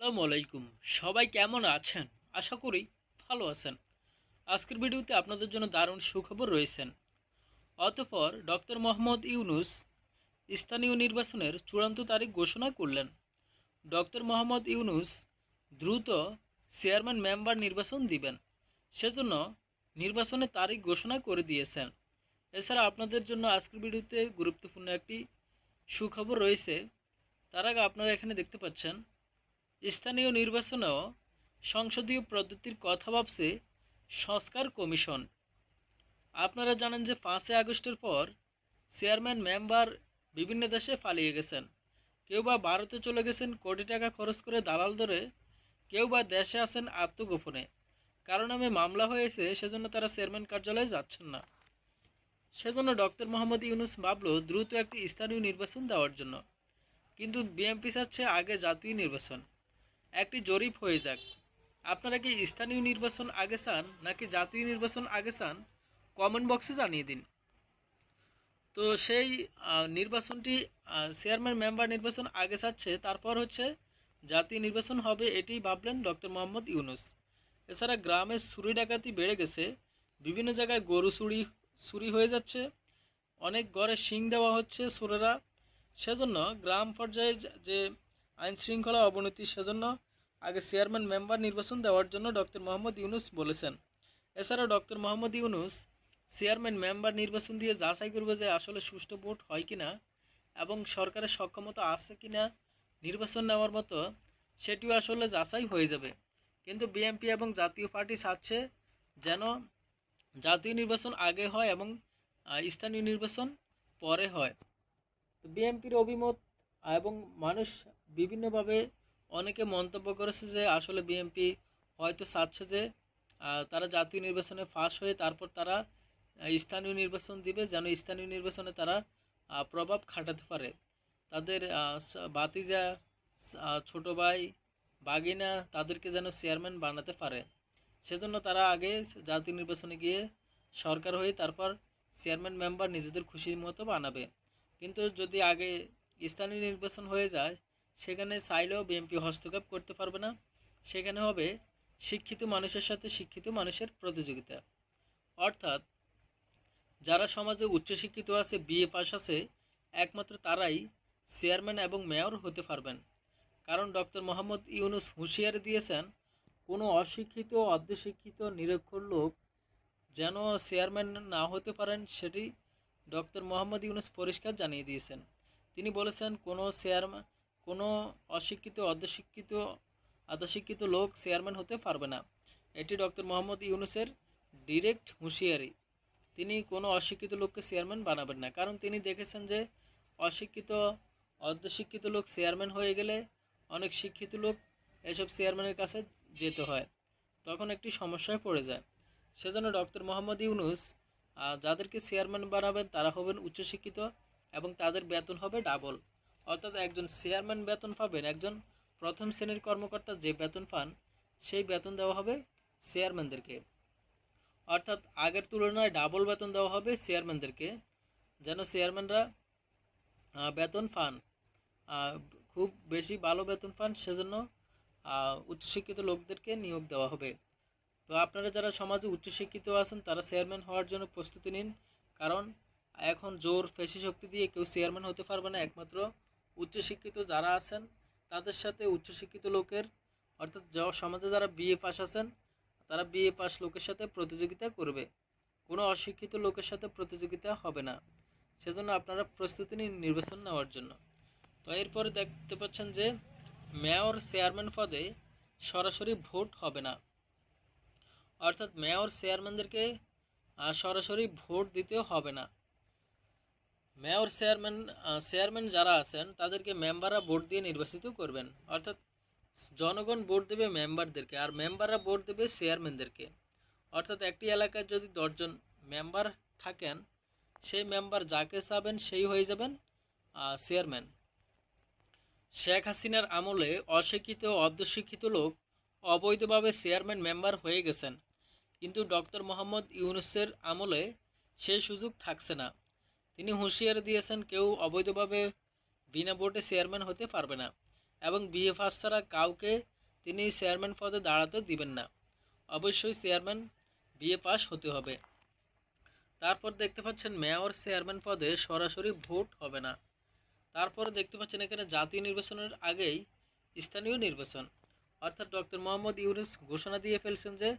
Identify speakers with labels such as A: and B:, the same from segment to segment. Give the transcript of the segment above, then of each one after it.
A: আসসালামু আলাইকুম। সবাই কেমন আছেন? আশা করি ভালো আছেন। আজকের ভিডিওতে আপনাদের জন্য দারুণ সুখবর রয়েছেন অতঃপর ডক্টর মোহাম্মদ ইউনুস স্থানীয় নির্বাচনের চূড়ান্ত তারিখ ঘোষণা করলেন। ডক্টর মোহাম্মদ ইউনুস দ্রুত চেয়ারম্যান মেম্বার নির্বাচন দিবেন। সেজন্য নির্বাচনের তারিখ ঘোষণা করে দিয়েছেন। এছাড়া আপনাদের জন্য আজকের ভিডিওতে গুরুত্বপূর্ণ একটি সুখবর রয়েছে। তার আগে আপনারা এখানে দেখতে পাচ্ছেন স্থানীয় নির্বাচনেও সংসদীয় পদ্ধতির কথা ভাবছে সংস্কার কমিশন। আপনারা জানেন যে পাঁচই আগস্টের পর চেয়ারম্যান, মেম্বার বিভিন্ন দেশে পালিয়ে গেছেন। কেউ বা ভারতে চলে গেছেন, কোটি টাকা খরচ করে দালাল ধরে কেউ বা দেশে আছেন আত্মগোপনে। কারণ আমি মামলা হয়েছে, সেজন্য তারা চেয়ারম্যান কার্যালয়ে যাচ্ছেন না। সেজন্য ডক্টর মোহাম্মদ ইউনুস ভাবলো দ্রুত একটি স্থানীয় নির্বাচন দেওয়ার জন্য। কিন্তু বিএমপি চাচ্ছে আগে জাতীয় নির্বাচন। একটি জরিপ হয়ে যাক। আপনারা কি স্থানীয় নির্বাচন আগে চান নাকি জাতীয় নির্বাচন আগে চান? কমেন্ট বক্সে জানিয়ে দিন। তো সেই নির্বাচনটি চেয়ারম্যান, মেম্বার নির্বাচন আগে চাচ্ছে, তারপর হচ্ছে জাতীয় নির্বাচন হবে এটি ভাবলেন ডক্টর মোহাম্মদ ইউনুস। এছাড়া গ্রামে চুরি ডাকাতি বেড়ে গেছে, বিভিন্ন জায়গায় গরু চুরি চুরি হয়ে যাচ্ছে, অনেক ঘরে শিং দেওয়া হচ্ছে সুরেরা সেজন্য গ্রাম পর্যায়ে যে- আইন শৃঙ্খলা অবনতি, সেজন্য আগে চেয়ারম্যান মেম্বার নির্বাচন দেওয়ার জন্য ডক্টর মোহাম্মদ ইউনুস বলেছেন। এছাড়াও doctor Mohammad Yunus chairman member নির্বাচন দিয়ে যাচাই করবে যে আসলে সুষ্ঠু ভোট হয় কি না এবং সরকারের সক্ষমতা আছে কি না নির্বাচন নেওয়ার মতো, সেটিও আসলে যাচাই হয়ে যাবে। কিন্তু বিএনপি এবং জাতীয় পার্টি চাচ্ছে যেন জাতীয় নির্বাচন আগে হয় এবং স্থানীয় নির্বাচন পরে হয়। তো বিএনপির অভিমত এবং মানুষ বিভিন্নভাবে অনেকে মন্তব্য করেছে যে আসলে বিএনপি হয়তো চাচ্ছে যে তারা জাতীয় নির্বাচনে ফাঁস হয়ে তারপর তারা স্থানীয় নির্বাচন দিবে যেন স্থানীয় নির্বাচনে তারা প্রভাব খাটাতে পারে। তাদের বাতিজা ছোট ভাই, বাগিনা তাদেরকে যেন চেয়ারম্যান বানাতে পারে। সেজন্য তারা আগে জাতীয় নির্বাচনে গিয়ে সরকার হয়ে তারপর চেয়ারম্যান মেম্বার নিজেদের খুশি মতো বানাবে। কিন্তু যদি আগে স্থানীয় নির্বাচন হয়ে যায় সেখানে চাইলেও বিএনপি হস্তক্ষেপ করতে পারবে না। সেখানে হবে শিক্ষিত মানুষের সাথে শিক্ষিত মানুষের প্রতিযোগিতা। অর্থাৎ যারা সমাজে উচ্চশিক্ষিত আছে বিএ পাশ আছে, একমাত্র তারাই চেয়ারম্যান এবং মেয়র হতে পারবেন। কারণ ডক্টর মোহাম্মদ ইউনুস হুঁশিয়ারি দিয়েছেন, কোনো অশিক্ষিত অর্ধশিক্ষিত নিরক্ষর লোক যেন চেয়ারম্যান না হতে পারেন, সেটি ডক্টর মোহাম্মদ ইউনুস পরিষ্কার জানিয়ে দিয়েছেন। তিনি বলেছেন, কোনো চেয়ারম্যান কোনো অশিক্ষিত অর্ধশিক্ষিত আধশিক্ষিত লোক চেয়ারম্যান হতে পারবে না। এটি ডক্টর মোহাম্মদ ইউনুসের ডিরেক্ট হুঁশিয়ারি। তিনি কোনো অশিক্ষিত লোককে চেয়ারম্যান বানাবেন না। কারণ তিনি দেখেছেন যে অশিক্ষিত অর্ধশিক্ষিত লোক চেয়ারম্যান হয়ে গেলে অনেক শিক্ষিত লোক এসব চেয়ারম্যানের কাছে যেতে হয়। তখন একটি সমস্যায় পড়ে যায়। সেজন্য ডক্টর মোহাম্মদ ইউনুস যাদেরকে চেয়ারম্যান বানাবেন তারা হবেন উচ্চশিক্ষিত এবং তাদের বেতন হবে ডাবল। অর্থাৎ একজন চেয়ারম্যান বেতন পাবেন, একজন প্রথম শ্রেণির কর্মকর্তা যে বেতন পান, সেই বেতন দেওয়া হবে চেয়ারম্যানদেরকে। অর্থাৎ আগের তুলনায় ডাবল বেতন দেওয়া হবে চেয়ারম্যানদেরকে, যেন চেয়ারম্যানরা বেতন পান। খুব বেশি ভালো বেতন পান, সেজন্য উচ্চশিক্ষিত লোকদেরকে নিয়োগ দেওয়া হবে। তো আপনারা যারা সমাজে উচ্চশিক্ষিত আছেন, তারা চেয়ারম্যান হওয়ার জন্য প্রস্তুতি নিন, কারণ এখন জোর, পেশি শক্তি দিয়ে কেউ চেয়ারম্যান হতে পারবে না, একমাত্র উচ্চশিক্ষিত যারা আছেন, তাদের সাথে উচ্চশিক্ষিত লোকের, অর্থাৎ সমাজে যারা বিএ পাস আছেন, তারা বিএ পাস লোকের সাথে প্রতিযোগিতা করবে। কোনো অশিক্ষিত লোকের সাথে প্রতিযোগিতা হবে না। সেজন্য আপনারা প্রস্তুতি নিন নির্বাচন নেওয়ার জন্য। তো এরপরে দেখতে পাচ্ছেন যে, মেয়র চেয়ারম্যান পদে সরাসরি ভোট হবে না। অর্থাৎ মেয়র চেয়ারম্যানদেরকে সরাসরি ভোট দিতেও হবে না। মেয়র, চেয়ারম্যান চেয়ারম্যান যারা আছেন, তাদেরকে মেম্বাররা ভোট দিয়ে নির্বাচিত করবেন। অর্থাৎ জনগণ ভোট দেবে মেম্বারদেরকে, আর মেম্বাররা ভোট দেবে চেয়ারম্যানদেরকে। অর্থাৎ একটি এলাকায় যদি দশজন মেম্বার থাকেন, সেই মেম্বার যাকে চাবেন সেই হয়ে যাবেন চেয়ারম্যান। শেখ হাসিনার আমলে অশিক্ষিত অর্ধশিক্ষিত লোক অবৈধভাবে চেয়ারম্যান, মেম্বার হয়ে গেছেন। কিন্তু ডক্টর মোহাম্মদ ইউনুসের আমলে সেই সুযোগ থাকছে না। তিনি হুঁশিয়ারি দিয়েছেন কেউ অবৈধভাবে বিনা ভোটে চেয়ারম্যান হতে পারবে না এবং বিএ পাস ছাড়া কাউকে তিনি চেয়ারম্যান পদে দাঁড়াতে দিবেন না। অবশ্যই চেয়ারম্যান বিএ পাস হতে হবে। তারপর দেখতে পাচ্ছেন মেয়র চেয়ারম্যান পদে সরাসরি ভোট হবে না। তারপর দেখতে পাচ্ছেন এখানে জাতীয় নির্বাচনের আগেই স্থানীয় নির্বাচন। অর্থাৎ ডক্টর মোহাম্মদ ইউনুস ঘোষণা দিয়ে ফেলছেন যে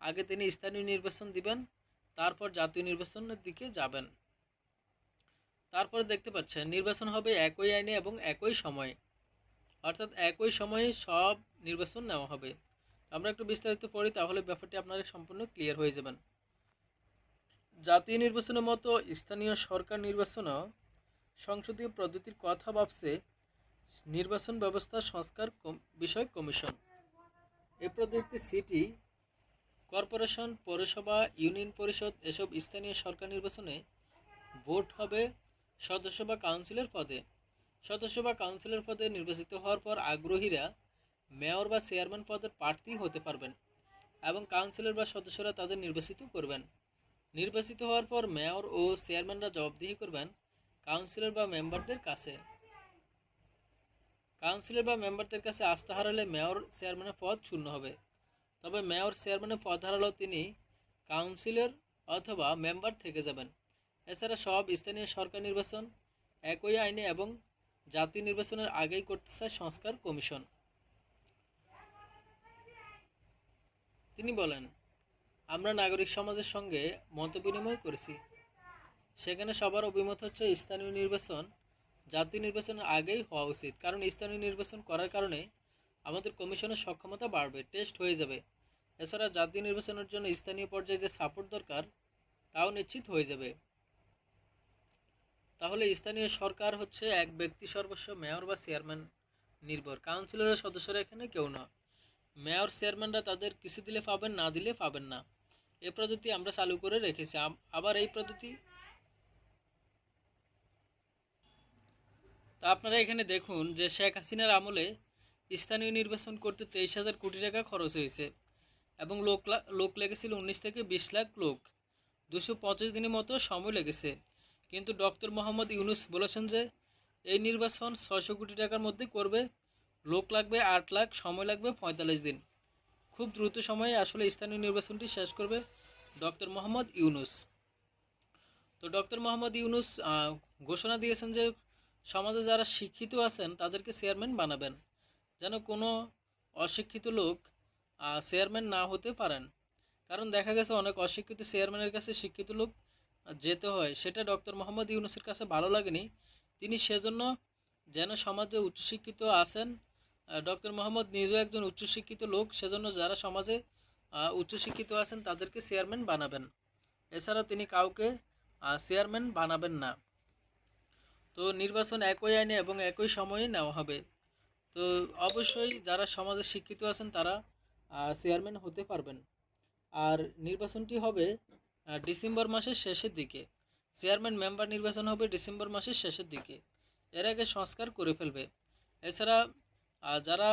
A: আগে তিনি স্থানীয় নির্বাচন দিবেন, তারপর জাতীয় নির্বাচনের দিকে যাবেন। তারপরে দেখতে পাচ্ছেন, নির্বাচন হবে একই আইনে এবং একই সময়ে। অর্থাৎ একই সময়ে সব নির্বাচন নেওয়া হবে। আমরা একটু বিস্তারিত পড়ি, তাহলে ব্যাপারটি আপনারা সম্পূর্ণ ক্লিয়ার হয়ে যাবেন। জাতীয় নির্বাচনের মতো স্থানীয় সরকার নির্বাচনও সংসদীয় পদ্ধতির কথা ভাবছে নির্বাচন ব্যবস্থা সংস্কার বিষয়ক কমিশন। এই পদ্ধতিতে সিটি কর্পোরেশন, পৌরসভা, ইউনিয়ন পরিষদ, এসব স্থানীয় সরকার নির্বাচনে ভোট হবে সদস্য বা কাউন্সিলর পদে। সদস্য বা কাউন্সিলর পদে নির্বাচিত হওয়ার পর আগ্রহীরা মেয়র বা চেয়ারম্যান পদের প্রার্থী হতে পারবেন এবং কাউন্সিলর বা সদস্যরা তাদের নির্বাচিত করবেন। নির্বাচিত হওয়ার পর মেয়র ও চেয়ারম্যানরা জবাবদিহি করবেন কাউন্সিলর বা মেম্বারদের কাছে। কাউন্সিলর বা মেম্বারদের কাছে আস্থা হারালে মেয়র চেয়ারম্যানের পদ শূন্য হবে। তবে মেয়র চেয়ারম্যানের পদ হারালেও তিনি কাউন্সিলর অথবা মেম্বার থেকে যাবেন। এছাড়া সব স্থানীয় সরকার নির্বাচন একই আইনে এবং জাতীয় নির্বাচনের আগেই করতে চায় সংস্কার কমিশন। তিনি বলেন, আমরা নাগরিক সমাজের সঙ্গে মত বিনিময় করেছি। সেখানে সবার অভিমত হচ্ছে স্থানীয় নির্বাচন জাতীয় নির্বাচনের আগেই হওয়া উচিত। কারণ স্থানীয় নির্বাচন করার কারণে আমাদের কমিশনের সক্ষমতা বাড়বে, টেস্ট হয়ে যাবে। এছাড়া জাতীয় নির্বাচনের জন্য স্থানীয় পর্যায়ে যে সাপোর্ট দরকার, তাও নিশ্চিত হয়ে যাবে। তাহলে স্থানীয় সরকার হচ্ছে এক ব্যক্তি সর্বস্ব, মেয়র বা চেয়ারম্যান নির্ভর। কাউন্সিলরের সদস্যরা এখানে কেউ না মেয়র, চেয়ারম্যানরা তাদের কিছু দিলে পাবেন, না দিলে পাবেন না। এ পদ্ধতি আমরা চালু করে রেখেছি। আবার এই পদ্ধতি তা আপনারা এখানে দেখুন যে শেখ হাসিনার আমলে স্থানীয় নির্বাচন করতে তেইশ হাজার কোটি টাকা খরচ হয়েছে এবং লোক লোক লেগেছিল উনিশ থেকে বিশ লাখ লোক। দুশো পঁচিশ দিনের মতো সময় লেগেছে। কিন্তু ডক্টর মোহাম্মদ ইউনুস বলেছেন যে, এই নির্বাচন ছয়শো কোটি টাকার মধ্যে করবে, লোক লাগবে আট লাখ, সময় লাগবে পঁয়তাল্লিশ দিন। খুব দ্রুত সময়ে আসলে স্থানীয় নির্বাচনটি শেষ করবে ডক্টর মোহাম্মদ ইউনুস। তো ডক্টর মোহাম্মদ ইউনুস ঘোষণা দিয়েছেন যে, সমাজে যারা শিক্ষিত আছেন, তাদেরকে চেয়ারম্যান বানাবেন, যেন কোনো অশিক্ষিত লোক চেয়ারম্যান না হতে পারেন। কারণ দেখা গেছে অনেক অশিক্ষিত চেয়ারম্যানের কাছে শিক্ষিত লোক যেতে হয়, সেটা ডক্টর মোহাম্মদ ইউনুসের কাছে ভালো লাগেনি। তিনি সেজন্য যেন সমাজে উচ্চশিক্ষিত আছেন ডক্টর মোহাম্মদ নিজেও একজন উচ্চশিক্ষিত লোক, সেজন্য যারা সমাজে উচ্চশিক্ষিত আছেন তাদেরকে চেয়ারম্যান বানাবেন। এছাড়া তিনি কাউকে চেয়ারম্যান বানাবেন না। তো নির্বাচন একই আইনে এবং একই সময়ে নেওয়া হবে। তো অবশ্যই যারা সমাজে শিক্ষিত আছেন তারা চেয়ারম্যান হতে পারবেন। আর নির্বাচনটি হবে ডিসেম্বর মাসের শেষের দিকে। চেয়ারম্যান মেম্বার নির্বাচন হবে ডিসেম্বর মাসের শেষের দিকে। এর আগে সংস্কার করে ফেলবে। এছাড়া যারা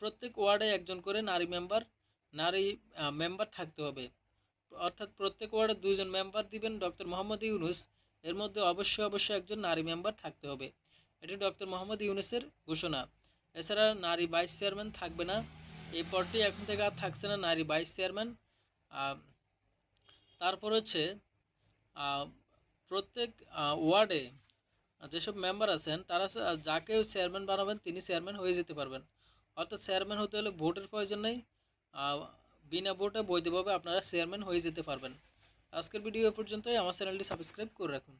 A: প্রত্যেক ওয়ার্ডে একজন করে নারী মেম্বার নারী মেম্বার থাকতে হবে। অর্থাৎ প্রত্যেক ওয়ার্ডে দুইজন মেম্বার দিবেন ডক্টর মোহাম্মদ ইউনুস। এর মধ্যে অবশ্যই অবশ্যই একজন নারী মেম্বার থাকতে হবে। এটি ডক্টর মোহাম্মদ ইউনুসের ঘোষণা। এছাড়া নারী ভাইস চেয়ারম্যান থাকবে না। এই পদটি এখন থেকে আর থাকছে না। নারী ভাইস চেয়ারম্যান তারপর হচ্ছে প্রত্যেক ওয়ার্ডে যেসব মেম্বার আছেন, তারা যাকে চেয়ারম্যান বানাবেন তিনি চেয়ারম্যান হয়ে যেতে পারবেন। অর্থাৎ চেয়ারম্যান হতে হলে ভোটের প্রয়োজন নেই। বিনা ভোটে বৈধভাবে আপনারা চেয়ারম্যান হয়ে যেতে পারবেন। আজকের ভিডিও পর্যন্তই। আমার চ্যানেলটি সাবস্ক্রাইব করে রাখুন।